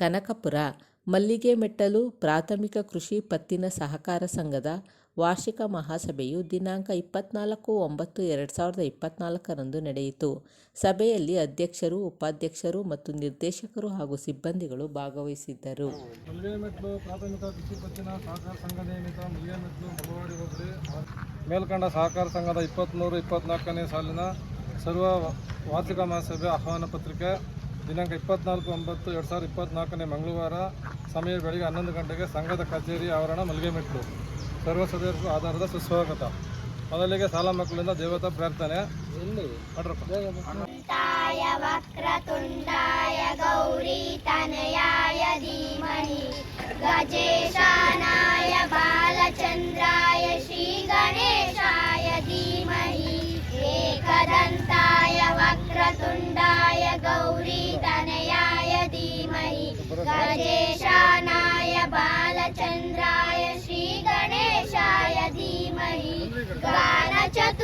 ಕನಕಪುರ, ಮಲ್ಲಿಗೆ ಮೆಟ್ಟಲು, ಪ್ರಾಥಮಿಕ ಕೃಷಿ ಪತ್ತಿನ ಸಹಕಾರ ಸಂಘದ ವಾರ್ಷಿಕ ಮಹಾಸಭೆಯು ದಿನಾಂಕ ಇಪ್ಪತ್ನಾಲ್ಕು ಒಂಬತ್ತು ಎರಡು ಸಾವಿರದ ಇಪ್ಪತ್ನಾಲ್ಕರಂದು ನಡೆಯಿತು. ಸಭೆಯಲ್ಲಿ ಅಧ್ಯಕ್ಷರು, ಉಪಾಧ್ಯಕ್ಷರು ಮತ್ತು ನಿರ್ದೇಶಕರು ಹಾಗೂ ಸಿಬ್ಬಂದಿಗಳು ಭಾಗವಹಿಸಿದ್ದರು. ಪ್ರಾಥಮಿಕ ಕೃಷಿ ಪತ್ತಿನ ಸಹಕಾರ ಮೇಲ್ಕಂಡ ಸಹಕಾರ ಸಂಘದ ಇಪ್ಪತ್ತ್ಮೂರು ಇಪ್ಪತ್ನಾಲ್ಕನೇ ಸಾಲಿನ ಸರ್ವ ವಾರ್ಷಿಕ ಮಹಾಸಭೆ ಆಹ್ವಾನ ಪತ್ರಿಕೆ ದಿನಾಂಕ ಇಪ್ಪತ್ನಾಲ್ಕು ಒಂಬತ್ತು ಎರಡು ಸಾವಿರದ ಇಪ್ಪತ್ತ್ನಾಲ್ಕನೇ ಮಂಗಳವಾರ ಸಮಯ ಬೆಳಗ್ಗೆ ಹನ್ನೊಂದು ಗಂಟೆಗೆ ಸಂಘದ ಕಚೇರಿ ಆವರಣ ಮಲ್ಗೆಮೆಟ್ಲು ಸರ್ವ ಸದಸ್ಯರು ಆಧಾರದ ಸುಸ್ವಾಗತ. ಮೊದಲಿಗೆ ಸಾಲ ಮಕ್ಕಳಿಂದ ದೇವತಾ ಪ್ರಾರ್ಥನೆ. ಇಲ್ಲಿ ಗಜೇಶಾನಾಯ ಬಾಲಚಂದ್ರಾಯ ಶ್ರೀ ಗಣೇಶ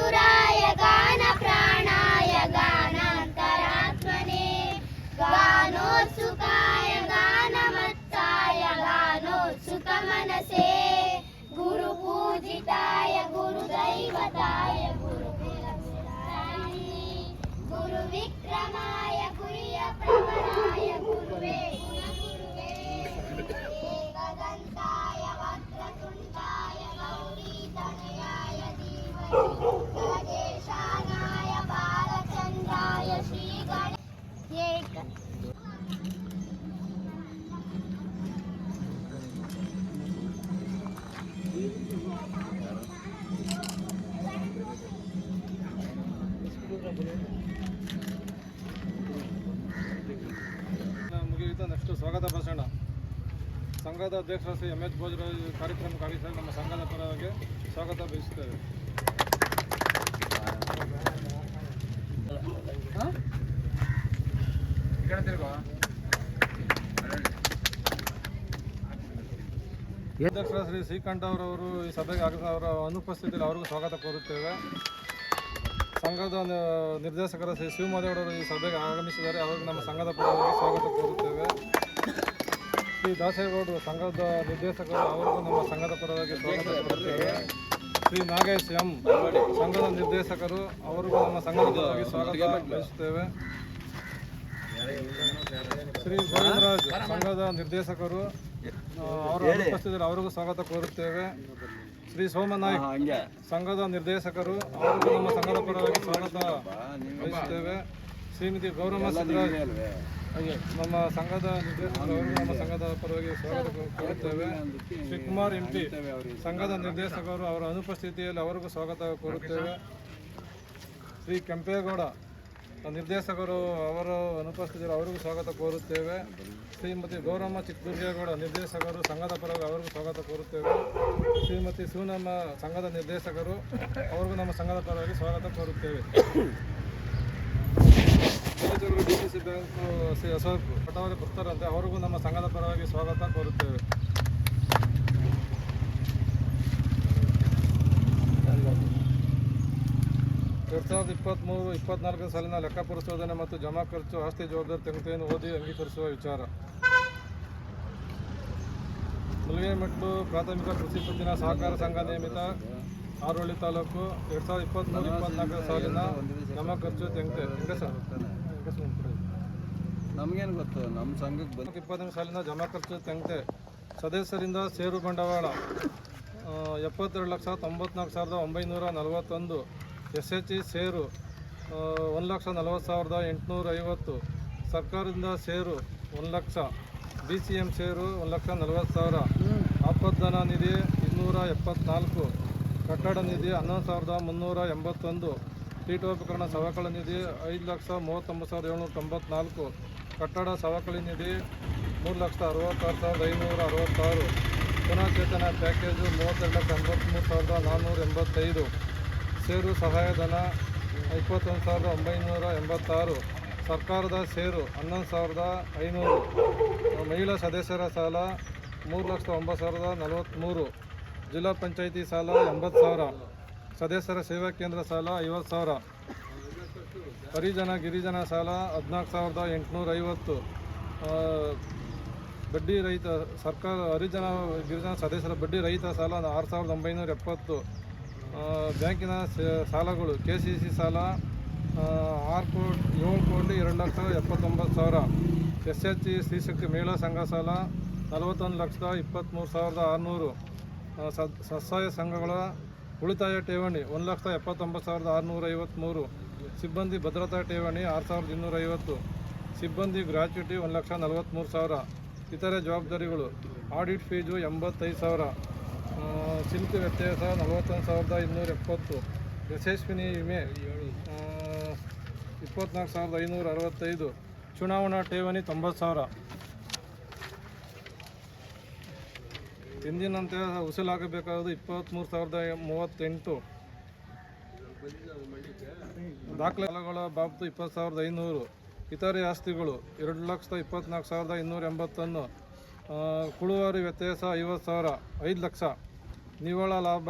మధురాయ గాన ప్రాణాయ గానాంతరాత్మనే. గానోత్సుకాయ గానమత్తాయ గానోత్సుక మనసే గురు పూజితాయ గురు దైవతాయ గురు గురు విక్రమాయ గురియ ప్రవరాయ గురువే. Oh, ಸ್ವಾಗತ ಭಾಷಣ. ಸಂಘದ ಅಧ್ಯಕ್ಷರ ಶ್ರೀ ಎಂ ಎಚ್ ಭೋಜರಾಜ್ ಕಾರ್ಯಕ್ರಮ ಕಾರ್ಯಕ್ರಮ ನಮ್ಮ ಸಂಘದ ಪರವಾಗಿ ಸ್ವಾಗತ ಬಯಸುತ್ತೇವೆ. ಅಧ್ಯಕ್ಷರ ಶ್ರೀ ಶ್ರೀಕಂಠ ಅವರವರು ಈ ಸಭೆಗೆ ಅವರ ಅನುಪಸ್ಥಿತಿಯಲ್ಲಿ ಅವರಿಗೂ ಸ್ವಾಗತ ಕೋರುತ್ತೇವೆ. ಸಂಘದ ನಿರ್ದೇಶಕರ ಶ್ರೀ ಶಿವಮಾದೇವರವರು ಈ ಸಭೆಗೆ ಆಗಮಿಸಿದ್ದಾರೆ. ಅವರಿಗೆ ನಮ್ಮ ಸಂಘದ ಪರವಾಗಿ ಸ್ವಾಗತ ಕೋರುತ್ತೇವೆ. ಶ್ರೀ ದಾಸೇಗೌಡರು ಸಂಘದ ನಿರ್ದೇಶಕರು ಅವರಿಗೂ ನಮ್ಮ ಸಂಘದ ಪರವಾಗಿ ಸ್ವಾಗತ ಕೊಡುತ್ತೇವೆ ಶ್ರೀ ನಾಗೇಶ್ ಎಂ ಸಂಘದ ನಿರ್ದೇಶಕರು ಅವರಿಗೂ ನಮ್ಮ ಸಂಘದ ಪರವಾಗಿ ಸ್ವಾಗತ ಬಯಸುತ್ತೇವೆ ಶ್ರೀ ಗೋವಿಂದರಾಜ್ ಸಂಘದ ನಿರ್ದೇಶಕರು ಅವರು ಅನುಪಸ್ಥಿತಿಯಲ್ಲಿ ಅವರಿಗೂ ಸ್ವಾಗತ ಕೋರುತ್ತೇವೆ. ಶ್ರೀ ಸೋಮನಾಯ್ ಸಂಘದ ನಿರ್ದೇಶಕರು ಅವರಿಗೂ ನಮ್ಮ ಸಂಘದ ಪರವಾಗಿ ಸ್ವಾಗತ ಬಯಸುತ್ತೇವೆ ಶ್ರೀಮತಿ ಗೌರಮ್ಮ ಸಿದ್ದರಾಜ್ ಹಾಗೆ ನಮ್ಮ ಸಂಘದ ನಿರ್ದೇಶಕರು ನಮ್ಮ ಸಂಘದ ಪರವಾಗಿ ಸ್ವಾಗತ ಕೋರುತ್ತೇವೆ. ಶ್ರೀ ಕುಮಾರ್ ಎಂ ಪಿ, ಸಂಘದ ನಿರ್ದೇಶಕರು ಅವರ ಅನುಪಸ್ಥಿತಿಯಲ್ಲಿ ಅವರಿಗೂ ಸ್ವಾಗತ ಕೋರುತ್ತೇವೆ. ಶ್ರೀ ಕೆಂಪೇಗೌಡ ನಿರ್ದೇಶಕರು ಅವರ ಅನುಪಸ್ಥಿತಿಯಲ್ಲಿ ಅವರಿಗೂ ಸ್ವಾಗತ ಕೋರುತ್ತೇವೆ. ಶ್ರೀಮತಿ ಗೌರಮ್ಮ ಚಿಕ್ಕದುರ್ಗೇಗೌಡ, ನಿರ್ದೇಶಕರು ಸಂಘದ ಪರವಾಗಿ ಅವರಿಗೂ ಸ್ವಾಗತ ಕೋರುತ್ತೇವೆ. ಶ್ರೀಮತಿ ಶಿವನಮ್ಮ ಸಂಘದ ನಿರ್ದೇಶಕರು ಅವರಿಗೂ ನಮ್ಮ ಸಂಘದ ಪರವಾಗಿ ಸ್ವಾಗತ ಕೋರುತ್ತೇವೆ. ಬ್ಯಾಂಕ್ ಅಶೋಕ್ ಪಟವಾರಿ ಬರ್ತಾರಂತೆ, ಅವರಿಗೂ ನಮ್ಮ ಸಂಘದ ಪರವಾಗಿ ಸ್ವಾಗತ ಕೋರುತ್ತೇವೆ. ಎರಡು ಸಾವಿರದ ಇಪ್ಪತ್ತ್ಮೂರು ಇಪ್ಪತ್ನಾಲ್ಕನೇ ಸಾಲಿನ ಲೆಕ್ಕ ಪರಿಶೋಧನೆ ಮತ್ತು ಜಮಾ ಖರ್ಚು ಆಸ್ತಿ ಜವಾಬ್ದಾರಿ ತೆಗೆತೆಯನ್ನು ಓದಿ ಅಂಗೀಕರಿಸುವ ವಿಚಾರ. ಮುಲ್ಗೇಮೆಟ್ಟು ಪ್ರಾಥಮಿಕ ಕೃಷಿ ಪತ್ತಿನ ಸಹಕಾರ ಸಂಘ ನಿಯಮಿತ ಆರೋಳಿ ತಾಲೂಕು, ಎರಡು ಸಾವಿರದ ಇಪ್ಪತ್ತ್ಮೂರು ಇಪ್ಪತ್ನಾಲ್ಕನೇ ಸಾಲಿನ ಜಮಾ ಖರ್ಚು ತೆಂಗತೆ ನಮಗೇನು ಗೊತ್ತು? ನಮ್ಮ ಸಂಘಕ್ಕೆ ಬಂದು ಇಪ್ಪತ್ತನೇ ಸಾಲಿನ ಜಮಾ ಖರ್ಚು ತೆಗೆತೆ ಸದಸ್ಯರಿಂದ ಷೇರು ಬಂಡವಾಳ. ಎಪ್ಪತ್ತೆರಡು ಲಕ್ಷ ತೊಂಬತ್ನಾಲ್ಕು ಸಾವಿರದ ಒಂಬೈನೂರ ನಲವತ್ತೊಂದು ಎಸ್ ಎಚ್ ಇ ಷೇರು ಒಂದು ಲಕ್ಷ ನಲವತ್ತು ಸಾವಿರದ ಎಂಟುನೂರ ಐವತ್ತು. ಸರ್ಕಾರದಿಂದ ಸೇರು ಒಂದು ಲಕ್ಷ. ಬಿ ಸಿ ಎಂ ಸೇರು ಒಂದು ಲಕ್ಷ ನಲವತ್ತು ಸಾವಿರ. ಆಪದ್ದನ ನಿಧಿ ಇನ್ನೂರ ಎಪ್ಪತ್ನಾಲ್ಕು. ಕಟ್ಟಡ ನಿಧಿ ಹನ್ನೊಂದು ಸಾವಿರದ ಮುನ್ನೂರ ಎಂಬತ್ತೊಂದು. ಪೀಠೋಪಕರಣ ಸವಕಳಿ ನಿಧಿ ಐದು ಲಕ್ಷ ಮೂವತ್ತೊಂಬತ್ತು ಸಾವಿರದ ಏಳ್ನೂರ ತೊಂಬತ್ನಾಲ್ಕು. ಕಟ್ಟಡ ಸವಕಳಿ ನಿಧಿ ಮೂರು ಲಕ್ಷದ ಅರವತ್ತಾರು ಸಾವಿರದ ಐನೂರ ಅರವತ್ತಾರು. ಪುನಶ್ಚೇತನ ಪ್ಯಾಕೇಜು ಮೂವತ್ತೆರಡು ಲಕ್ಷ ಎಂಬತ್ತ್ಮೂರು ಸಾವಿರದ ನಾನ್ನೂರ ಎಂಬತ್ತೈದು. ಸೇರು ಸಹಾಯಧನ ಇಪ್ಪತ್ತೊಂದು ಸಾವಿರದ ಒಂಬೈನೂರ ಎಂಬತ್ತಾರು. ಸರ್ಕಾರದ ಸೇರು ಹನ್ನೊಂದು ಸಾವಿರದ ಐನೂರು. ಮಹಿಳಾ ಸದಸ್ಯರ ಸಾಲ ಮೂರು ಲಕ್ಷದ ಒಂಬತ್ತು ಸಾವಿರದ ನಲವತ್ತ್ಮೂರು. ಜಿಲ್ಲಾ ಪಂಚಾಯಿತಿ ಸಾಲ ಎಂಬತ್ತು ಸಾವಿರ. ಸದಸ್ಯರ ಸೇವಾ ಕೇಂದ್ರ ಸಾಲ ಐವತ್ತು ಸಾವಿರ. ಹರಿಜನ ಗಿರಿಜನ ಸಾಲ ಹದಿನಾಲ್ಕು ಸಾವಿರದ ಎಂಟುನೂರ ಐವತ್ತು. ಬಡ್ಡಿ ರಹಿತ ಸರ್ಕಾರ ಹರಿಜನ ಗಿರಿಜನ ಸದಸ್ಯರ ಬಡ್ಡಿ ರಹಿತ ಸಾಲ ಆರು ಸಾವಿರದ ಒಂಬೈನೂರ ಎಪ್ಪತ್ತು. ಬ್ಯಾಂಕಿನ ಸಾಲಗಳು ಕೆ ಸಿ ಸಿ ಸಾಲ ಆರು ಕೋಟಿ ಏಳು ಕೋಟಿ ಎರಡು ಲಕ್ಷ ಎಪ್ಪತ್ತೊಂಬತ್ತು ಸಾವಿರ. ಎಸ್ ಎಚ್ ಜಿ ಸ್ತ್ರೀಶಕ್ತಿ ಮಹಿಳಾ ಸಂಘ ಸಾಲ ನಲವತ್ತೊಂದು ಲಕ್ಷದ ಇಪ್ಪತ್ತ್ಮೂರು ಸಾವಿರದ ಆರುನೂರು. ಆ, ಸ- ಸ್ವಸಹಾಯ ಸಂಘಗಳ ಉಳಿತಾಯ ಠೇವಣಿ ಒಂದು ಲಕ್ಷದ ಎಪ್ಪತ್ತೊಂಬತ್ತು ಸಾವಿರದ ಆರುನೂರ ಐವತ್ತ್ಮೂರು ಸಿಬ್ಬಂದಿ ಭದ್ರತಾ ಠೇವಣಿ ಆರು ಸಾವಿರದ ಇನ್ನೂರ ಐವತ್ತು ಸಿಬ್ಬಂದಿ ಗ್ರ್ಯಾಚ್ಯುಟಿ ಒಂದು ಲಕ್ಷ ನಲವತ್ತ್ಮೂರು ಸಾವಿರ. ಇತರೆ ಜವಾಬ್ದಾರಿಗಳು ಆಡಿಟ್ ಫೀಸು ಎಂಬತ್ತೈದು ಸಾವಿರ. ಸಿಲ್ಕ್ ವ್ಯತ್ಯಾಸ ನಲವತ್ತೊಂದು ಸಾವಿರದ ಇನ್ನೂರ ಎಪ್ಪತ್ತು ಯಶಸ್ವಿನಿ ವಿಮೆ ಇಪ್ಪತ್ತ್ನಾಲ್ಕು ಸಾವಿರದ ಐನೂರ ಅರವತ್ತೈದು ಚುನಾವಣಾ ಠೇವಣಿ ತೊಂಬತ್ತು ಸಾವಿರ. ಎಂದಿನಂತೆ ಉಸಿಲಾಗಬೇಕಾದ ಇಪ್ಪತ್ತ್ಮೂರು ಸಾವಿರದ ಮೂವತ್ತೆಂಟು ದಾಖಲೆಗಳ ಬಾಬ್ತು ಇಪ್ಪತ್ತು ಸಾವಿರದ ಐನೂರು. ಇತರೆ ಆಸ್ತಿಗಳು ಎರಡು ಲಕ್ಷದ ಇಪ್ಪತ್ನಾಲ್ಕು ಸಾವಿರದ ಇನ್ನೂರ ಎಂಬತ್ತೊಂದು ಆ, ಕುಳುವಾರಿ ವ್ಯತ್ಯಾಸ ಐವತ್ತು ಸಾವಿರ ಐದು ಲಕ್ಷ. ನಿವ್ವಳ ಲಾಭ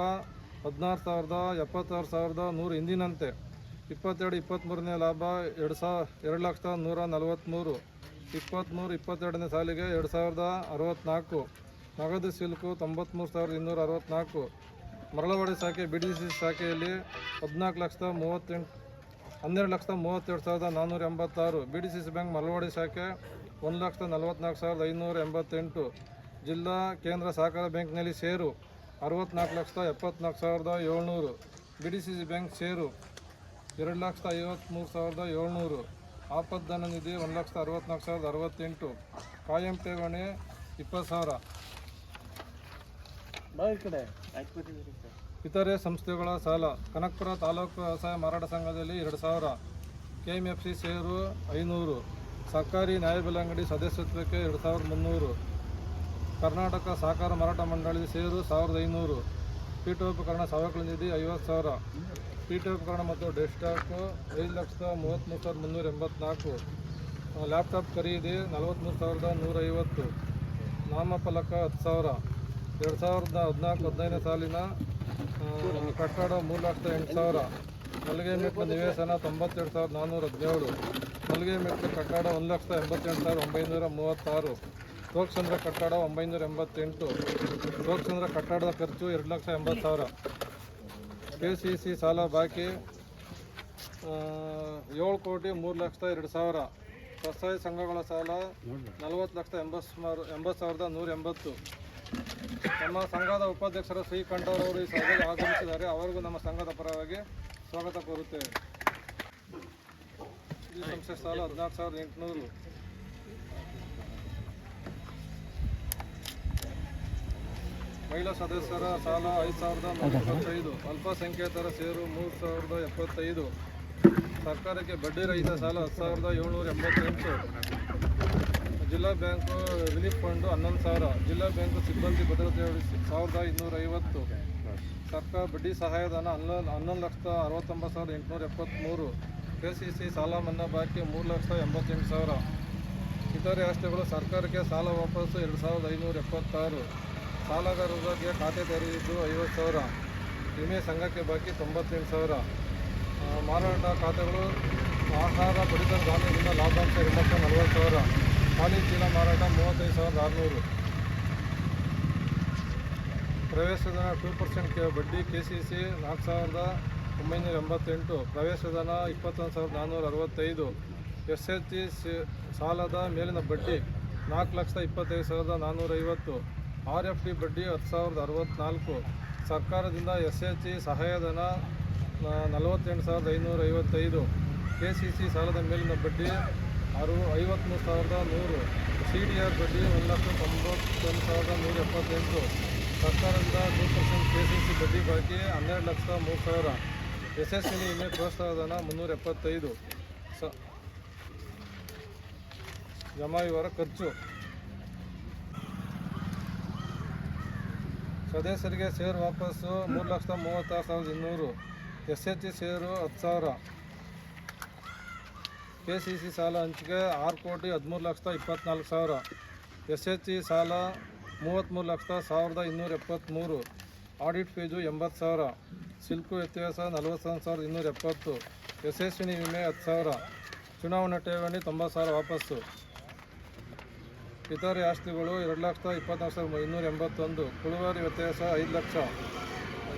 ಹದಿನಾರು ಸಾವಿರದ ಎಪ್ಪತ್ತಾರು ಸಾವಿರದ ನೂರು. ಹಿಂದಿನಂತೆ ಇಪ್ಪತ್ತೆರಡು ಇಪ್ಪತ್ತ್ಮೂರನೇ ಲಾಭ ಎರಡು ಸಾವಿರ ಎರಡು ಲಕ್ಷದ ನೂರ ನಲವತ್ತ್ಮೂರು. ಇಪ್ಪತ್ತ್ಮೂರು ಇಪ್ಪತ್ತೆರಡನೇ ಸಾಲಿಗೆ ಎರಡು ಸಾವಿರದ ಅರವತ್ತ್ನಾಲ್ಕು. ನಗದು ಸಿಲ್ಕು ತೊಂಬತ್ತ್ಮೂರು ಸಾವಿರದ ಇನ್ನೂರ ಅರವತ್ತ್ನಾಲ್ಕು ಮರಳವಾಡಿ ಶಾಖೆ ಬಿ ಡಿ ಸಿ ಶಾಖೆಯಲ್ಲಿ ಹದಿನಾಲ್ಕು ಲಕ್ಷದ ಮೂವತ್ತೆಂಟು, ಹನ್ನೆರಡು ಲಕ್ಷದ ಮೂವತ್ತೆರಡು ಸಾವಿರದ ನಾನ್ನೂರ ಎಂಬತ್ತಾರು. B D C C bank Maralwadi ಶಾಖೆ, ಒಂದು ಲಕ್ಷದ ನಲವತ್ತ್ನಾಲ್ಕು ಸಾವಿರದ ಐನೂರ ಎಂಬತ್ತೆಂಟು. ಜಿಲ್ಲಾ ಕೇಂದ್ರ ಸಹಕಾರ ಬ್ಯಾಂಕ್ನಲ್ಲಿ ಸೇರು ಅರವತ್ತ್ನಾಲ್ಕು ಲಕ್ಷದ ಎಪ್ಪತ್ನಾಲ್ಕು ಸಾವಿರದ ಏಳ್ನೂರು. B D C C bank ಸೇರು, ಎರಡು ಲಕ್ಷದ ಐವತ್ತ್ಮೂರು ಸಾವಿರದ ಏಳ್ನೂರು. ಆಪದ್ದನ ನಿಧಿ, ಒಂದು ಲಕ್ಷದ ಅರವತ್ತ್ನಾಲ್ಕು ಸಾವಿರದ ಅರವತ್ತೆಂಟು. ಕಾಯಂ ಠೇವಣಿ, ಇಪ್ಪತ್ತು ಸಾವಿರ. ಇತರೆ ಸಂಸ್ಥೆಗಳ ಸಾಲ. ಕನಕಪುರ ತಾಲೂಕು ವ್ಯವಸಾಯ ಮಾರಾಟ ಸಂಘದಲ್ಲಿ ಎರಡು ಸಾವಿರ. ಕೆ ಎಂ ಎಫ್ ಸಿ ಸೇರು ಐನೂರು. ಸರ್ಕಾರಿ ನ್ಯಾಯಬೆಲೆ ಅಂಗಡಿ ಸದಸ್ಯತ್ವಕ್ಕೆ ಎರಡು ಸಾವಿರದ ಮುನ್ನೂರು. ಕರ್ನಾಟಕ ಸಹಕಾರ ಮಾರಾಟ ಮಂಡಳಿ ಸೇರು ಸಾವಿರದ ಐನೂರು. ಪೀಠೋಪಕರಣ ಸವಕಳಿ ನಿಧಿ ಐವತ್ತು ಸಾವಿರ. ಪೀಠೋಪಕರಣ ಮತ್ತು ಡೆಸ್ಟಾಕು ಐದು ಲಕ್ಷದ ಮೂವತ್ತ್ಮೂರು ಸಾವಿರದ ಮುನ್ನೂರ ಎಂಬತ್ನಾಲ್ಕು. ಲ್ಯಾಪ್ಟಾಪ್ ಖರೀದಿ ನಲವತ್ತ್ಮೂರು ಸಾವಿರದ ನೂರೈವತ್ತು. ನಾಮಫಲಕ ಹತ್ತು ಸಾವಿರ. ಎರಡು ಸಾವಿರದ ಹದಿನಾಲ್ಕು, ಹದಿನೈದನೇ ಸಾಲಿನ ಕಟ್ಟಡ ಮೂರು ಲಕ್ಷದ ಎಂಟು ಸಾವಿರ. ಮಲ್ಲಿಗೆ ಮೆಟ್ಲು ನಿವೇಶನ ತೊಂಬತ್ತೆರಡು ಸಾವಿರದ ನಾನ್ನೂರ ಹದಿನೇಳು. ಮಲ್ಲಿಗೆ ಮೆಟ್ಲು ಕಟ್ಟಡ ಒಂದು ಲಕ್ಷದ ಎಂಬತ್ತೆಂಟು ಸಾವಿರದ ಒಂಬೈನೂರ ಮೂವತ್ತಾರು. ತೋಕ್ಸಂದ್ರ ಕಟ್ಟಡ ಒಂಬೈನೂರ ಎಂಬತ್ತೆಂಟು. ತೋಕ್ಸಂದ್ರ ಕಟ್ಟಡದ ಖರ್ಚು ಎರಡು ಲಕ್ಷ ಎಂಬತ್ತು ಸಾವಿರ. ಕೆ ಸಿ ಸಿ ಸಾಲ ಬಾಕಿ ಏಳು ಕೋಟಿ ಮೂರು ಲಕ್ಷದ ಎರಡು ಸಾವಿರ. ಸ್ವಸಹಾಯ ಸಂಘಗಳ ಸಾಲ ನಲವತ್ತು ಲಕ್ಷದ ಎಂಬತ್ತು ಸುಮಾರು, ಎಂಬತ್ತು ಸಾವಿರದ ನೂರ ಎಂಬತ್ತು. ನಮ್ಮ ಸಂಘದ ಉಪಾಧ್ಯಕ್ಷರು ಶ್ರೀ ಕಂಠವರವರು ಈ ಸಭೆಗೆ ಆಗಮಿಸಿದ್ದಾರೆ. ಅವರಿಗೂ ನಮ್ಮ ಸಂಘದ ಪರವಾಗಿ ಸ್ವಾಗತ ಕೋರುತ್ತೇವೆ. ಈ ಸಂಸ್ಥೆ ಸಾಲ ಹದಿನಾಲ್ಕು ಸಾವಿರದ ಎಂಟುನೂರು. ಮಹಿಳಾ ಸದಸ್ಯರ ಸಾಲ ಐದು ಸಾವಿರದ ಇಪ್ಪತ್ತೈದು ಅಲ್ಪಸಂಖ್ಯಾತರ ಸೇರು ಮೂರು ಸಾವಿರದ ಎಪ್ಪತ್ತೈದು. ಸರ್ಕಾರಕ್ಕೆ ಬಡ್ಡಿ ರಹಿತ ಸಾಲ ಹತ್ತು ಸಾವಿರದ ಏಳ್ನೂರ ಎಂಬತ್ತೆಂಟು. ಜಿಲ್ಲಾ ಬ್ಯಾಂಕು ರಿಲೀಫ್ ಫಂಡು ಹನ್ನೊಂದು ಸಾವಿರ. ಜಿಲ್ಲಾ ಬ್ಯಾಂಕು ಸಿಬ್ಬಂದಿ ಭದ್ರತೆ ಸಾವಿರದ ಇನ್ನೂರ ಐವತ್ತು ಸರ್ಕಾರ ಬಡ್ಡಿ ಸಹಾಯಧನ ಹನ್ನೊಂದು ಹನ್ನೊಂದು ಲಕ್ಷದ ಅರವತ್ತೊಂಬತ್ತು ಸಾವಿರದ ಎಂಟುನೂರ ಎಪ್ಪತ್ತ್ಮೂರು ಕೆ ಸಿ ಸಿ ಸಾಲ ಮನ್ನಾ ಬಾಕಿ ಮೂರು ಲಕ್ಷದ ಎಂಬತ್ತೆಂಟು ಸಾವಿರ. ಇತರೆ ಆಸ್ತಿಗಳು ಸರ್ಕಾರಕ್ಕೆ ಸಾಲ ವಾಪಸ್ಸು ಎರಡು ಸಾವಿರದ ಐನೂರ ಎಪ್ಪತ್ತಾರು. ಸಾಲಗಾರರಿಗೆ ಖಾತೆ ತೆರೆದಿದ್ದು ಐವತ್ತು ಸಾವಿರ. ವಿಮೆ ಸಂಘಕ್ಕೆ ಬಾಕಿ ತೊಂಬತ್ತೆಂಟು ಸಾವಿರ. ಮಾರಾಟ ಖಾತೆಗಳು ಆಹಾರ, ಪಡಿತರ ಧಾನ್ಯದಿಂದ ಲಾಭಾಂಶ ಎರಡು ಲಕ್ಷ ನಲವತ್ತು ಸಾವಿರ. ಖಾಲಿ ಚೀಲ ಮಾರಾಟ ಮೂವತ್ತೈದು ಸಾವಿರದ ಆರುನೂರು. ಪ್ರವೇಶಧನ ಟೂ ಪರ್ಸೆಂಟ್ ಬಡ್ಡಿ ಕೆ ಸಿ ಸಿ ನಾಲ್ಕು ಸಾವಿರದ ಒಂಬೈನೂರ ಎಂಬತ್ತೆಂಟು. ಪ್ರವೇಶಧನ ಇಪ್ಪತ್ತೊಂದು ಸಾವಿರದ ನಾನ್ನೂರ ಅರವತ್ತೈದು. ಎಸ್ ಎಚ್ ಜಿ ಸಾಲದ ಮೇಲಿನ ಬಡ್ಡಿ ನಾಲ್ಕು ಲಕ್ಷದ ಇಪ್ಪತ್ತೈದು ಸಾವಿರದ ನಾನ್ನೂರ ಐವತ್ತು. ಆರ್ ಎಫ್ ಡಿ ಬಡ್ಡಿ ಹತ್ತು ಸಾವಿರದ ಅರವತ್ತ್ನಾಲ್ಕು. ಸರ್ಕಾರದಿಂದ ಎಸ್ ಎಚ್ ಜಿ ಸಹಾಯಧನ ನಲವತ್ತೆಂಟು ಸಾವಿರದ ಐನೂರ ಐವತ್ತೈದು. ಕೆ ಸಿ ಸಿ ಸಾಲದ ಮೇಲಿನ ಬಡ್ಡಿ ಅರು ಐವತ್ತ್ಮೂರು ಸಾವಿರದ ನೂರು. ಸಿ ಡಿ ಆರ್ ಬಡ್ಡಿ ಒಂದು ಲಕ್ಷ ತೊಂಬತ್ತೊಂದು ಸಾವಿರದ ನೂರ ಎಪ್ಪತ್ತೆಂಟು. ಸರ್ಕಾರದಿಂದ two percent K C C ಬಡ್ಡಿ ಬಾಕಿ ಹನ್ನೆರಡು ಲಕ್ಷ ಮೂರು ಸಾವಿರ. ಯಶಸ್ವಿನಿ ವಿಮೆ ಪ್ರೋತ್ಸಾಹಧನ ಮುನ್ನೂರ ಎಪ್ಪತ್ತೈದು. ಸ ಜಮಾ ಇವರ ಖರ್ಚು. ಸದಸ್ಯರಿಗೆ ಸೇರು ವಾಪಸ್ಸು ಮೂರು ಲಕ್ಷದ ಮೂವತ್ತಾರು ಸಾವಿರದ ಇನ್ನೂರು. ಎಸ್ ಎಚ್ ಜಿ ಸೇರು ಹತ್ತು ಸಾವಿರ. ಕೆ ಸಿ ಸಿ ಸಾಲ ಹಂಚಿಕೆ ಆರು ಕೋಟಿ ಹದಿಮೂರು ಲಕ್ಷದ ಇಪ್ಪತ್ನಾಲ್ಕು ಸಾವಿರ. ಎಸ್ ಎಚ್ ಜಿ ಸಾಲ ಮೂವತ್ತ್ಮೂರು ಲಕ್ಷದ ಸಾವಿರದ ಇನ್ನೂರ ಎಪ್ಪತ್ತ್ಮೂರು ಆಡಿಟ್ ಫೀಸು ಎಂಬತ್ತು ಸಾವಿರ. ಸಿಲ್ಕು ವ್ಯತ್ಯಾಸ ನಲವತ್ತೊಂದು ಸಾವಿರದ ಇನ್ನೂರ ಎಪ್ಪತ್ತು. ಯಶಸ್ವಿನಿ ವಿಮೆ ಹತ್ತು ಸಾವಿರ. ಚುನಾವಣಾ ಠೇವಣಿ ತೊಂಬತ್ತು ಸಾವಿರ ವಾಪಸ್ಸು. ಇತರೆ ಆಸ್ತಿಗಳು ಎರಡು ಲಕ್ಷದ ಇಪ್ಪತ್ತ್ನಾಲ್ಕು ಸಾವಿರದ ಇನ್ನೂರ ಎಂಬತ್ತೊಂದು. ಕುಳುವಾರಿ ವ್ಯತ್ಯಾಸ ಐದು ಲಕ್ಷ.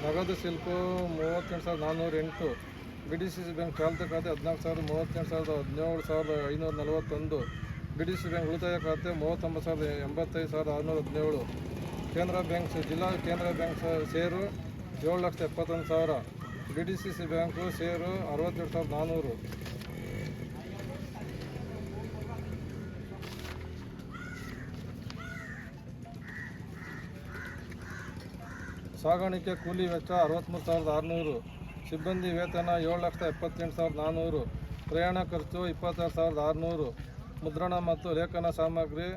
ನಗದು ಸಿಲ್ಕು ಮೂವತ್ತೆಂಟು ಸಾವಿರದ ನಾನ್ನೂರ ಎಂಟು. B D C C bank ಚಾಲ್ತಿ ಖಾತೆ ಹದಿನಾಲ್ಕು ಸಾವಿರದ ಮೂವತ್ತೆಂಟು ಸಾವಿರದ ಹದಿನೇಳು ಸಾವಿರದ ಐನೂರ ನಲವತ್ತೊಂದು. ಬಿ ಡಿ ಸಿ ಬ್ಯಾಂಕ್ ಉಳಿತಾಯ ಖಾತೆ ಮೂವತ್ತೊಂಬತ್ತು ಸಾವಿರದ ಎಂಬತ್ತೈದು ಸಾವಿರದ ಆರುನೂರ ಹದಿನೇಳು. ಕೇಂದ್ರ ಬ್ಯಾಂಕ್ ಜಿಲ್ಲಾ ಕೇಂದ್ರ ಬ್ಯಾಂಕ್ ಸೇರು ಏಳು ಲಕ್ಷದ ಎಪ್ಪತ್ತೊಂದು ಸಾವಿರ. B D C C bank ಸೇರು ಅರವತ್ತೆರಡು ಸಾವಿರದ ನಾನ್ನೂರು ಸಾಗಾಣಿಕೆ ಕೂಲಿ ವೆಚ್ಚ ಅರವತ್ತ್ಮೂರು ಸಾವಿರದ ಆರುನೂರು. ಸಿಬ್ಬಂದಿ ವೇತನ ಏಳು ಲಕ್ಷದ ಎಪ್ಪತ್ತೆಂಟು ಸಾವಿರದ ನಾನ್ನೂರು ಪ್ರಯಾಣ ಖರ್ಚು ಇಪ್ಪತ್ತಾರು ಸಾವಿರದ ಆರುನೂರು, ಮುದ್ರಣ ಮತ್ತು ಲೇಖನ ಸಾಮಗ್ರಿ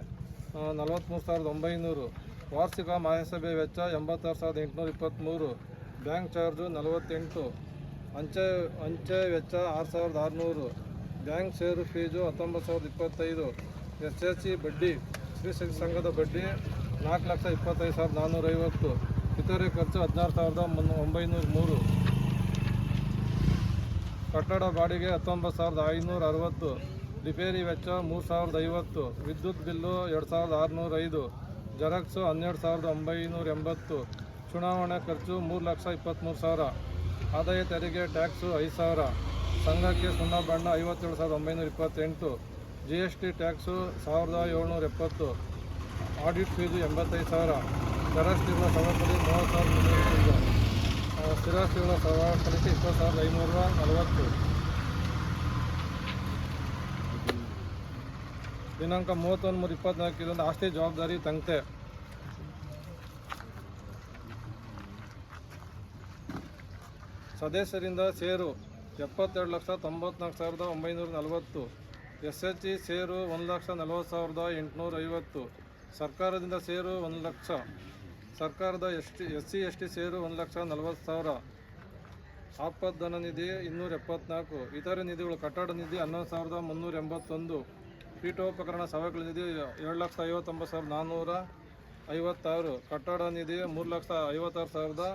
ನಲವತ್ತ್ಮೂರು ಸಾವಿರದ ಒಂಬೈನೂರು, ವಾರ್ಷಿಕ ಮಹಾಸಭೆ ವೆಚ್ಚ ಎಂಬತ್ತಾರು ಸಾವಿರದ ಎಂಟುನೂರ ಇಪ್ಪತ್ತ್ಮೂರು ಬ್ಯಾಂಕ್ ಚಾರ್ಜು ನಲವತ್ತೆಂಟು, ಅಂಚೆ ಅಂಚೆ ವೆಚ್ಚ ಆರು ಸಾವಿರದ ಆರುನೂರು, ಬ್ಯಾಂಕ್ ಷೇರು ಫೀಸು ಹತ್ತೊಂಬತ್ತು ಸಾವಿರದ ಇಪ್ಪತ್ತೈದು, ಎಸ್ ಎಸ್ ಸಿ ಬಡ್ಡಿ, ಶ್ರೀ ಶಕ್ತಿ ಸಂಘದ ಬಡ್ಡಿ ನಾಲ್ಕು ಲಕ್ಷ ಇಪ್ಪತ್ತೈದು ಸಾವಿರದ ನಾನ್ನೂರೈವತ್ತು ಇತರೆ ಖರ್ಚು ಹದಿನಾರು ಸಾವಿರದ ಒಂಬೈನೂರ ಮೂರು. ಕಟ್ಟಡ ಬಾಡಿಗೆ ಹತ್ತೊಂಬತ್ತು ಸಾವಿರದ ಐನೂರ ಅರವತ್ತು, ರಿಪೇರಿ ವೆಚ್ಚ ಮೂರು ಸಾವಿರದ ಐವತ್ತು, ವಿದ್ಯುತ್ ಬಿಲ್ಲು ಎರಡು ಸಾವಿರದ ಆರುನೂರ ಐದು, ಜೆರಾಕ್ಸು ಹನ್ನೆರಡು ಸಾವಿರದ ಒಂಬೈನೂರ ಎಂಬತ್ತು, ಚುನಾವಣೆ ಖರ್ಚು ಮೂರು ಲಕ್ಷ ಇಪ್ಪತ್ತ್ಮೂರು ಸಾವಿರ, ಆದಾಯ ತೆರಿಗೆ ಟ್ಯಾಕ್ಸು ಐದು ಸಾವಿರ, ಸಂಘಕ್ಕೆ ಸುಣ್ಣ ಬಣ್ಣ ಐವತ್ತೇಳು ಸಾವಿರದ ಒಂಬೈನೂರ ಇಪ್ಪತ್ತೆಂಟು, ಜಿ ಎಸ್ ಟಿ ಟ್ಯಾಕ್ಸು ಸಾವಿರದ ಏಳ್ನೂರ ಎಪ್ಪತ್ತು, ಆಡಿಟ್ ಫೀಸು ಎಂಬತ್ತೈದು ಸಾವಿರ ಸ್ಥಿರಾಸ್ತಿಗಳ ಸವಕಳಿ ಮೂವತ್ತು ಸಾವಿರದ ಮುನ್ನೂರ ಸಾವಿರ ಸ್ಥಿರಾಸ್ತಿಗಳ ಸವಕಳಿ ಇಪ್ಪತ್ತು ಸಾವಿರದ ಐನೂರ ನಲವತ್ತು. ದಿನಾಂಕ ಮೂವತ್ತೊಂದು ಮೂರು ಇಪ್ಪತ್ನಾಲ್ಕು, ಇದೊಂದು ಆಸ್ತಿ ಜವಾಬ್ದಾರಿ ತಂಗತೆ ಸದಸ್ಯರಿಂದ ಸೇರು, ಎಪ್ಪತ್ತೆರಡು ಲಕ್ಷ ತೊಂಬತ್ನಾಲ್ಕು ಸಾವಿರದ ಒಂಬೈನೂರ ನಲವತ್ತು. ಎಸ್ ಎಚ್ ಇ ಸೇರು ಒಂದು ಲಕ್ಷ ನಲವತ್ತು ಸಾವಿರದ ಎಂಟುನೂರ ಐವತ್ತು. ಸರ್ಕಾರದಿಂದ ಸೇರು ಒಂದು ಲಕ್ಷ. ಸರ್ಕಾರದ S T S C S T ಸೇರು ಒಂದು ಲಕ್ಷ ನಲವತ್ತು ಸಾವಿರ ಆಪದ್ದನ ನಿಧಿ ಇನ್ನೂರ ಎಪ್ಪತ್ನಾಲ್ಕು. ಇತರೆ ನಿಧಿಗಳು, ಕಟ್ಟಡ ನಿಧಿ ಹನ್ನೊಂದು ಸಾವಿರದ ಮುನ್ನೂರ ಎಂಬತ್ತೊಂದು. ಪೀಠೋಪಕರಣ ಸವಕಳಿ ನಿಧಿ ಎರಡು ಲಕ್ಷ ಐವತ್ತೊಂಬತ್ತು ಸಾವಿರದ ನಾನ್ನೂರ ಐವತ್ತಾರು. ಕಟ್ಟಡ ನಿಧಿ ಮೂರು ಲಕ್ಷ ಐವತ್ತಾರು ಸಾವಿರದ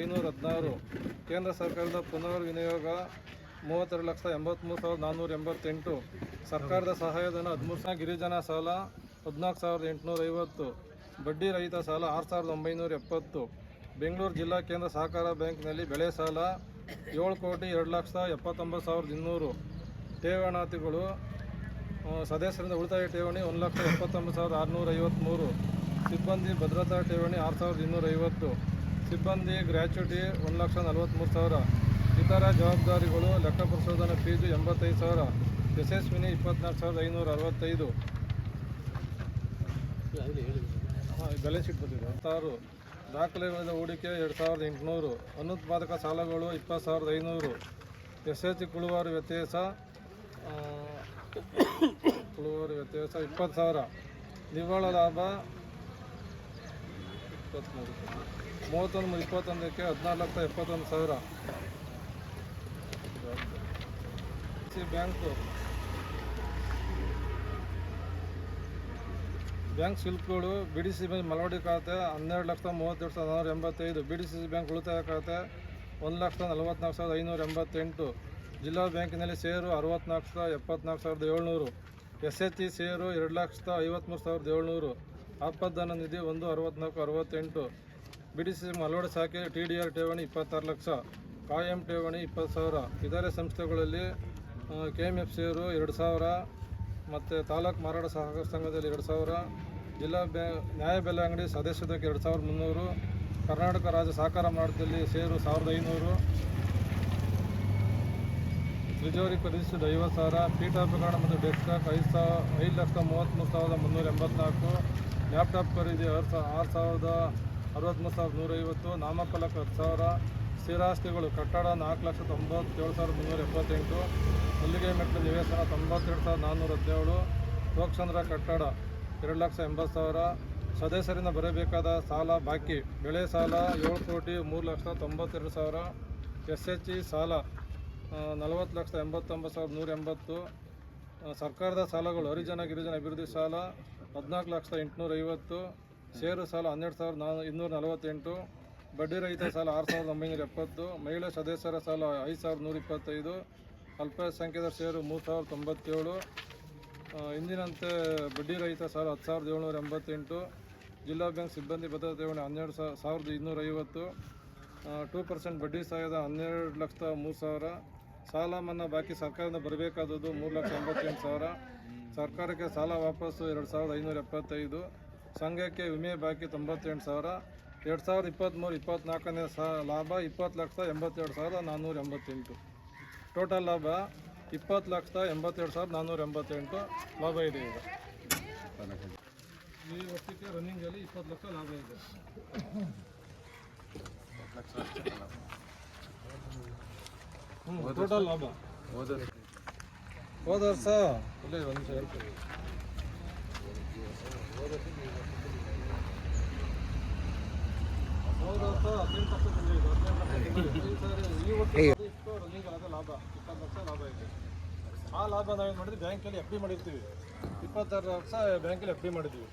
ಐನೂರ ಹದಿನಾರು. ಕೇಂದ್ರ ಸರ್ಕಾರದ ಪುನರ್ ವಿನಿಯೋಗ ಮೂವತ್ತೆರಡು ಲಕ್ಷ ಎಂಬತ್ತ್ಮೂರು ಸಾವಿರದ ನಾನ್ನೂರ ಎಂಬತ್ತೆಂಟು. ಸರ್ಕಾರದ ಸಹಾಯಧನ ಹದಿಮೂರು ಗಿರಿಜನ ಸಾಲ ಹದಿನಾಲ್ಕು ಸಾವಿರದ ಎಂಟುನೂರ ಐವತ್ತು. ಬಡ್ಡಿ ರಹಿತ ಸಾಲ ಆರು ಸಾವಿರದ ಒಂಬೈನೂರ ಎಪ್ಪತ್ತು. ಬೆಂಗಳೂರು ಜಿಲ್ಲಾ ಕೇಂದ್ರ ಸಹಕಾರ ಬ್ಯಾಂಕ್ನಲ್ಲಿ ಬೆಳೆ ಸಾಲ ಏಳು ಕೋಟಿ ಎರಡು ಲಕ್ಷ ಎಪ್ಪತ್ತೊಂಬತ್ತು ಸಾವಿರದ ಇನ್ನೂರು. ಠೇವಣಾತಿಗಳು ಸದಸ್ಯರಿಂದ ಉಳಿತಾಯ ಠೇವಣಿ ಒಂದು ಲಕ್ಷ ಎಪ್ಪತ್ತೊಂಬತ್ತು ಸಾವಿರದ ಆರುನೂರ ಐವತ್ತ್ಮೂರು ಸಿಬ್ಬಂದಿ ಭದ್ರತಾ ಠೇವಣಿ ಆರು ಸಾವಿರದ ಇನ್ನೂರ ಐವತ್ತು. ಸಿಬ್ಬಂದಿ ಗ್ರ್ಯಾಚ್ಯುಟಿ ಒಂದು ಲಕ್ಷ ನಲವತ್ತ್ಮೂರು ಸಾವಿರ. ಇತರ ಜವಾಬ್ದಾರಿಗಳು ಲೆಕ್ಕ ಪರಿಶೋಧನಾ ಫೀಸು ಎಂಬತ್ತೈದು ಸಾವಿರ. ಯಶಸ್ವಿನಿ ಇಪ್ಪತ್ನಾಲ್ಕು ಸಾವಿರದ ಐನೂರ ಅರವತ್ತೈದು. ಬೆಲೆ ಶೀಟ್ ಬಂದಿದೆ ಹತ್ತಾರು ದಾಖಲೆಗಳಿಂದ ಹೂಡಿಕೆ ಎರಡು ಸಾವಿರದ ಎಂಟುನೂರು. ಅನುತ್ಪಾದಕ ಸಾಲಗಳು ಇಪ್ಪತ್ತು ಸಾವಿರದ ಐನೂರು. ಎಸ್ ಎಚ್ ಕುಳುವಾರು ವ್ಯತ್ಯಾಸ ಕುಳುವಾರು ವ್ಯತ್ಯಾಸ ಇಪ್ಪತ್ತು ಸಾವಿರ. ನಿವ್ವಳ ಲಾಭ ಇಪ್ಪತ್ತ್ಮೂರು. ಮೂವತ್ತೊಂದು ಇಪ್ಪತ್ತೊಂದಕ್ಕೆ ಹದಿನಾರು ಲಕ್ಷ ಎಪ್ಪತ್ತೊಂದು ಸಾವಿರ. ಸಿ ಬ್ಯಾಂಕು ಬ್ಯಾಂಕ್ ಶುಲ್ಕಗಳು B D C B Malavadi ಖಾತೆ, ಹನ್ನೆರಡು ಲಕ್ಷದ ಮೂವತ್ತೆರಡು ಸಾವಿರದ ನಾನ್ನೂರ ಎಂಬತ್ತೈದು. ಬಿ ಡಿ ಸಿ ಬ್ಯಾಂಕ್ ಉಳಿತಾಯ ಖಾತೆ, ಒಂದು ಲಕ್ಷದ ನಲವತ್ನಾಲ್ಕು ಸಾವಿರದ ಐನೂರ ಎಂಬತ್ತೆಂಟು. ಜಿಲ್ಲಾ ಬ್ಯಾಂಕಿನಲ್ಲಿ ಸೇರು ಅರವತ್ತ್ನಾಲ್ಕು ಸಾವಿರದ ಎಪ್ಪತ್ನಾಲ್ಕು ಸಾವಿರದ ಏಳ್ನೂರು. ಎಸ್ ಎಚ್ ಇ ಸೇರು ಎರಡು ಲಕ್ಷದ ಐವತ್ತ್ಮೂರು ಸಾವಿರದ ಏಳ್ನೂರು. ಆಪದ್ದನ ನಿಧಿ ಒಂದು ಅರವತ್ತ್ನಾಲ್ಕು ಅರವತ್ತೆಂಟು. ಬಿ ಡಿ ಸಿ ಮಲವಡಿ ಶಾಖೆ ಟಿ ಡಿ ಆರ್ ಠೇವಣಿ ಇಪ್ಪತ್ತಾರು ಲಕ್ಷ. ಕಾಯಂ ಠೇವಣಿ ಇಪ್ಪತ್ತು ಸಾವಿರ. ಇತರೆ ಸಂಸ್ಥೆಗಳಲ್ಲಿ ಕೆ ಎಂ ಎಫ್ ಸೇರು ಎರಡು ಸಾವಿರ. ಮತ್ತು ತಾಲೂಕು ಮಾರಾಟ ಸಹಕಾರ ಸಂಘದಲ್ಲಿ ಎರಡು ಸಾವಿರ. ಜಿಲ್ಲಾ ಬ್ಯಾ, ನ್ಯಾಯ ಬೆಲೆ ಅಂಗಡಿ ಸದಸ್ಯದಕ್ಕೆ ಎರಡು ಸಾವಿರದ ಮುನ್ನೂರು, ಕರ್ನಾಟಕ ರಾಜ್ಯ ಸಹಕಾರ ಮಾರಾಟದಲ್ಲಿ ಸೇರು ಸಾವಿರದ ಐನೂರು. ತ್ರಿಜೋರಿ ಖರೀದಿಸಿದ ಐವತ್ತು ಸಾವಿರ ಪೀಠೋಪಕರಣ ಮತ್ತು ಡೆಸ್ಕ್ಟಾಪ್ ಐದು ಸಾವಿರ, ಐದು ಲಕ್ಷ ಮೂವತ್ತ್ಮೂರು ಸಾವಿರದ ಮುನ್ನೂರ ಎಂಬತ್ನಾಲ್ಕು. ಲ್ಯಾಪ್ಟಾಪ್ ಖರೀದಿ ಆರು ಸಾವಿರ ಆರು ಸಾವಿರದ ಅರವತ್ತ್ಮೂರು ಸಾವಿರದ ನೂರೈವತ್ತು ನಾಮಫಲಕ ಹತ್ತು ಸಾವಿರ. ಸ್ಥಿರಾಸ್ತಿಗಳು ಕಟ್ಟಡ ನಾಲ್ಕು ಲಕ್ಷ ತೊಂಬತ್ತೇಳು ಸಾವಿರದ ಮುನ್ನೂರ ಎಪ್ಪತ್ತೆಂಟು. ಮಲ್ಲಿಗೆ ಮೆಟ್ಲು ನಿವೇಶನ ತೊಂಬತ್ತೆರಡು ಸಾವಿರದ ನಾನ್ನೂರ ಹದಿನೇಳು. ಲೋಕಚಂದ್ರ ಕಟ್ಟಡ ಎರಡು ಲಕ್ಷ ಎಂಬತ್ತು ಸಾವಿರ ಸದಸ್ಯರಿಂದ ಬರಬೇಕಾದ ಸಾಲ ಬಾಕಿ. ಬೆಳೆ ಸಾಲ ಏಳು ಕೋಟಿ ಮೂರು ಲಕ್ಷ ತೊಂಬತ್ತೆರಡು ಸಾವಿರ. ಎಸ್ ಎಚ್ ಇ ಸಾಲ ನಲವತ್ತು ಲಕ್ಷ ಎಂಬತ್ತೊಂಬತ್ತು ಸಾವಿರದ ನೂರ ಎಂಬತ್ತು. ಸರ್ಕಾರದ ಸಾಲಗಳು ಹರಿಜನ ಗಿರಿಜನ ಅಭಿವೃದ್ಧಿ ಸಾಲ ಹದಿನಾಲ್ಕು ಲಕ್ಷದ ಎಂಟುನೂರ ಐವತ್ತು. ಷೇರು ಸಾಲ ಹನ್ನೆರಡು ಸಾವಿರದ ನಾ, ಇನ್ನೂರ ನಲವತ್ತೆಂಟು. ಬಡ್ಡಿ ರಹಿತ ಸಾಲ ಆರು ಸಾವಿರದ ಒಂಬೈನೂರ ಎಪ್ಪತ್ತು. ಮಹಿಳಾ ಸದಸ್ಯರ ಸಾಲ ಐದು ಸಾವಿರದ ನೂರ ಇಪ್ಪತ್ತೈದು. ಅಲ್ಪಸಂಖ್ಯಾತರ ಷೇರು ಮೂರು ಸಾವಿರದ ತೊಂಬತ್ತೇಳು. ಆ, ಹಿಂದಿನಂತೆ ಬಡ್ಡಿ ರಹಿತ ಸಾಲ ಹತ್ತು ಸಾವಿರದ ಏಳ್ನೂರ ಎಂಬತ್ತೆಂಟು ಜಿಲ್ಲಾ ಬ್ಯಾಂಕ್ ಸಿಬ್ಬಂದಿ ಭದ್ರತೆ ಠೇವಣಿ ಹನ್ನೆರಡು ಸಾವಿರದ ಇನ್ನೂರ ಐವತ್ತು ಟೂ ಪರ್ಸೆಂಟ್ ಬಡ್ಡಿ ಸಹಾಯದ ಹನ್ನೆರಡು ಲಕ್ಷದ ಮೂರು ಸಾವಿರ ಸಾಲ ಮನ್ನಾ ಬಾಕಿ ಸರ್ಕಾರದಿಂದ ಬರಬೇಕಾದದ್ದು ಮೂರು ಲಕ್ಷ ಎಂಬತ್ತೆಂಟು ಸಾವಿರ ಸರ್ಕಾರಕ್ಕೆ ಸಾಲ ವಾಪಸ್ಸು ಎರಡು ಸಾವಿರದ ಐನೂರ ಎಪ್ಪತ್ತೈದು ಸಂಘಕ್ಕೆ ವಿಮೆ ಬಾಕಿ ತೊಂಬತ್ತೆಂಟು ಸಾವಿರ ಎರಡು ಸಾವಿರದ ಇಪ್ಪತ್ತ್ಮೂರು ಇಪ್ಪತ್ತ್ನಾಲ್ಕನೇ ಸಾ ಲಾಭ ಇಪ್ಪತ್ತು ಲಕ್ಷ ಎಂಬತ್ತೆರಡು ಸಾವಿರದ ನಾನ್ನೂರ ಎಂಬತ್ತೆಂಟು. ಟೋಟಲ್ ಲಾಭ ಇಪ್ಪತ್ತು ಲಕ್ಷದ ಎಂಬತ್ತೆರಡು ಸಾವಿರದ ನಾನ್ನೂರ ಎಂಬತ್ತೆಂಟು ಲಾಭ ಇದೆ ಈಗ. ಈ ವರ್ಷಕ್ಕೆ ರನ್ನಿಂಗಲ್ಲಿ ಇಪ್ಪತ್ತು ಲಕ್ಷ ಲಾಭ ಇದೆ. ಟೋಟಲ್ ಲಾಭ. ಹೋದ ವರ್ಷ? ಇಲ್ಲೇ ಒಂದು ಹೇಳ್ತೀನಿ. ಹೋದ ಈ ವರ್ಷ ಇಷ್ಟು ರನ್ನಿಂಗ್ ಆದ ಲಾಭ. ಇಪ್ಪತ್ತು ಲಕ್ಷ ಲಾಭ ಇದೆ. ಆ ಲಾಭ ನಾವೇನು ಮಾಡಿದ್ವಿ? ಬ್ಯಾಂಕಲ್ಲಿ ಎಫ್ ಡಿ ಮಾಡಿರ್ತೀವಿ. ಇಪ್ಪತ್ತಾರು ಲಕ್ಷ ಬ್ಯಾಂಕಲ್ಲಿ ಎಫ್ ಡಿ ಮಾಡಿದ್ವಿ.